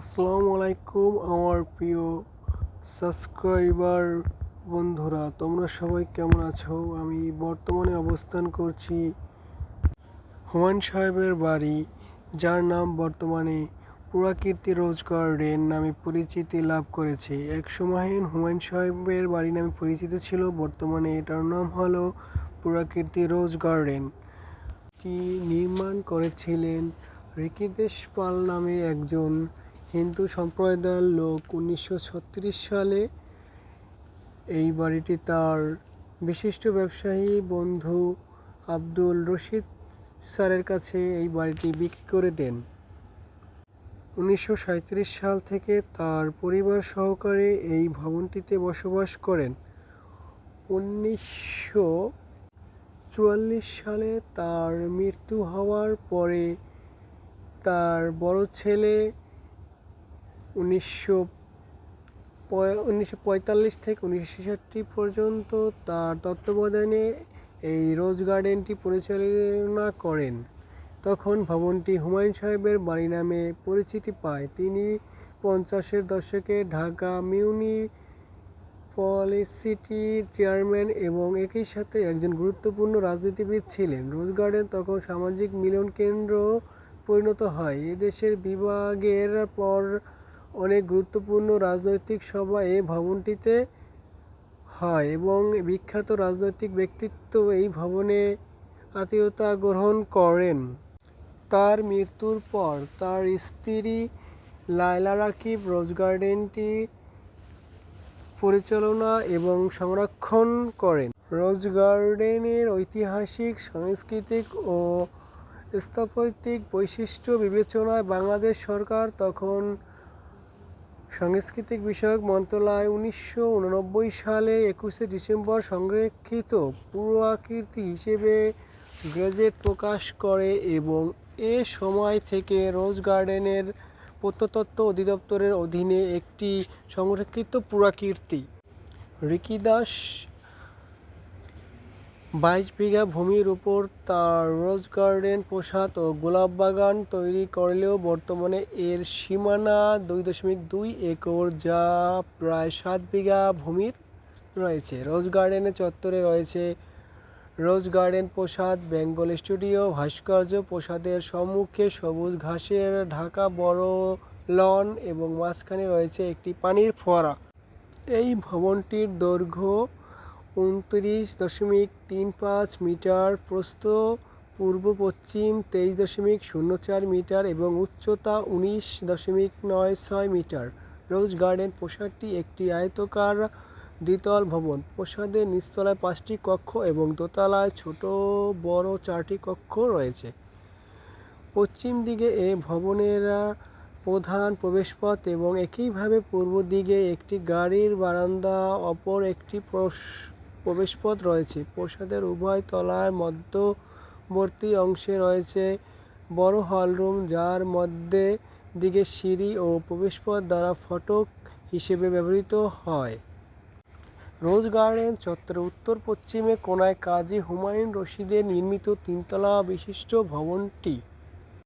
আসসালামু আলাইকুম আমার প্রিয় সাবস্ক্রাইবার বন্ধুরা, তোমরা সবাই কেমন আছো? আমি বর্তমানে অবস্থান করছি হুমায়ুন সাহেবের বাড়ি, যার নাম বর্তমানে পুরাকীর্তি রোজ গার্ডেন নামে পরিচিতি লাভ করেছে। এক সময়হীন হুমায়ুন সাহেবের বাড়ি নামে পরিচিত ছিল, বর্তমানে এটার নাম হলো পুরাকীর্তি রোজ গার্ডেন নির্মাণ করেছিলেন ঋষিকেশ পাল নামে একজন হিন্দু সম্প্রদায়ের লোক উনিশশো ছত্রিশ সালে এই বাড়িটি তার বিশিষ্ট ব্যবসায়ী বন্ধু আব্দুল রশিদ স্যারের কাছে এই বাড়িটি বিক্রি করে দেন। উনিশশো সাঁইত্রিশ সাল থেকে তার পরিবার সহকারে এই ভবনটিতে বসবাস করেন। উনিশশো চুয়াল্লিশ সালে তার মৃত্যু হওয়ার পরে তার বড় ছেলে উনিশশো উনিশশো পঁয়তাল্লিশ থেকে উনিশশো ছেষট্টি পর্যন্ত তার তত্ত্বাবধানে এই রোজ গার্ডেনটি পরিচালনা করেন। তখন ভবনটি হুমায়ুন সাহেবের বাড়ি নামে পরিচিতি পায়। তিনি পঞ্চাশের দশকে ঢাকা মিউনিসিপ্যালিটির চেয়ারম্যান এবং একই সাথে একজন গুরুত্বপূর্ণ রাজনীতিবিদ ছিলেন। রোজ গার্ডেন তখন সামাজিক মিলন কেন্দ্র পরিণত হয়। এদেশের বিভাগের পর অনেক গুরুত্বপূর্ণ রাজনৈতিক সভা এ ভবনটিতে হয় এবং বিখ্যাত রাজনৈতিক ব্যক্তিত্ব এই ভবনে আত্মীয়তা গ্রহণ করেন। তার মৃত্যুর পর তার স্ত্রী লায়লা রাকিব রোজ গার্ডেনটি পরিচালনা এবং সংরক্ষণ করেন। রোজ গার্ডেনের ঐতিহাসিক, সাংস্কৃতিক ও স্থাপত্যিক বৈশিষ্ট্য বিবেচনায় বাংলাদেশ সরকার তখন সাংস্কৃতিক বিষয়ক মন্ত্রণালয় উনিশশো উননব্বই সালে একুশে ডিসেম্বর সংরক্ষিত পুরাকীর্তি হিসেবে গ্রেজেট প্রকাশ করে এবং এ সময় থেকে রোজ গার্ডেনের প্রত্নতত্ত্ব অধিদপ্তরের অধীনে একটি সংরক্ষিত পুরাকীর্তি ঋকিদাস বাইশ বিঘা ভূমির উপর তার রোজ গার্ডেন, প্রসাদ ও গোলাপ বাগান তৈরি করলেও বর্তমানে এর সীমানা দুই দশমিক দুই একর, যা প্রায় সাত বিঘা ভূমির রয়েছে। রোজ গার্ডেনের চত্বরে রয়েছে রোজ গার্ডেন, প্রসাদ, বেঙ্গল স্টুডিও, ভাস্কর্য, প্রসাদের সম্মুখে সবুজ ঘাসের ঢাকা বড় লন এবং মাঝখানে রয়েছে একটি পানির ফোয়ারা। এই ভবনটির দৈর্ঘ্য উনত্রিশ দশমিক তিন পাঁচ মিটার, প্রস্থ পূর্ব পশ্চিম তেইশ দশমিক শূন্য চার মিটার এবং উচ্চতা উনিশ দশমিক নয় ছয় মিটার। রোজ গার্ডেন প্রাসাদটি একটি আয়তকার দ্বিতল ভবন। প্রাসাদের নিচতলায় পাঁচটি কক্ষ এবং দোতলায় ছোট বড় চারটি কক্ষ রয়েছে। পশ্চিম দিকে এ ভবনের প্রধান প্রবেশপথ এবং একইভাবে পূর্ব দিকে একটি গাড়ির বারান্দা, অপর একটি প্রবেশপথ রয়েছে। প্রাসাদের উভয় তলার মধ্যবর্তী অংশে রয়েছে বড় হলরুম, যার মধ্যে দিকে সিঁড়ি ও প্রবেশপথ দ্বারা ফটক হিসেবে ব্যবহৃত হয়। রোজ গার্ডেন চত্বরের উত্তর পশ্চিমে কোনায় কাজী হুমায়ুন রশিদের নির্মিত তিনতলা বিশিষ্ট ভবনটি।